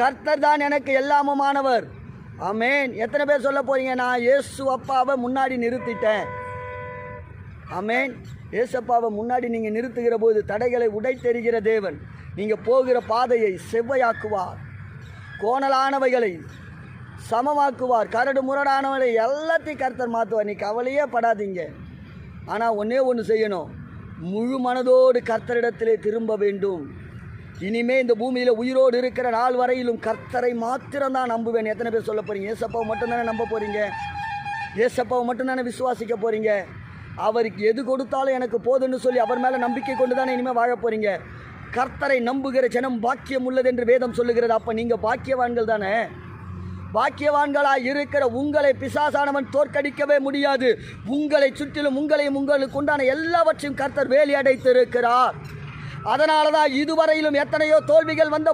கர்த்தர் தான் எனக்கு எல்லாமுமானவர். அமேன் எத்தனை பேர் சொல்ல போறீங்க? நான் இயேசு அப்பாவை முன்னாடி நிறுத்திட்டேன். அமேன் இயேசப்பாவை முன்னாடி நீங்கள் நிறுத்துகிற போது தடைகளை உடைத்தெறிகிற தேவன் நீங்கள் போகிற பாதையை செவ்வையாக்குவார். கோணலானவைகளை சமமாக்குவார். கரடு முரடானவர்களை எல்லாத்தையும் கர்த்தர் மாற்றுவார் நீ கவலையே படாதீங்க. ஆனால் ஒன்றே ஒன்று செய்யணும். முழு மனதோடு கர்த்தரிடத்திலே திரும்ப வேண்டும். இனிமே இந்த பூமியில் உயிரோடு இருக்கிற நாள் வரையிலும் கர்த்தரை மாத்திரம்தான் நம்புவேன். எத்தனை பேர் சொல்ல போகிறீங்க ஏசப்பாவை மட்டும்தானே நம்ப போகிறீங்க ஏசப்பாவை மட்டும்தானே விசுவாசிக்க போகிறீங்க அவருக்கு எது கொடுத்தாலும் எனக்கு போதுன்னு சொல்லி அவர் மேலே நம்பிக்கை கொண்டு தானே இனிமேல் வாழ போகிறீங்க கர்த்தரை நம்புகிற ஜனம் பாக்கியம் உள்ளது என்று வேதம் சொல்லுகிறது. அப்போ நீங்கள் பாக்கியவான்கள் தானே? பாக்கியவான்களாக இருக்கிற உங்களை பிசாசானவன் தோற்கடிக்கவே முடியாது. உங்களை சுற்றிலும் உங்களையும் உங்களுக்கு உண்டான எல்லாவற்றையும் கர்த்தர் வேலி அடைத்திருக்கிறார். அதனால தான் இதுவரையிலும் எத்தனையோ தோல்விகள் வந்த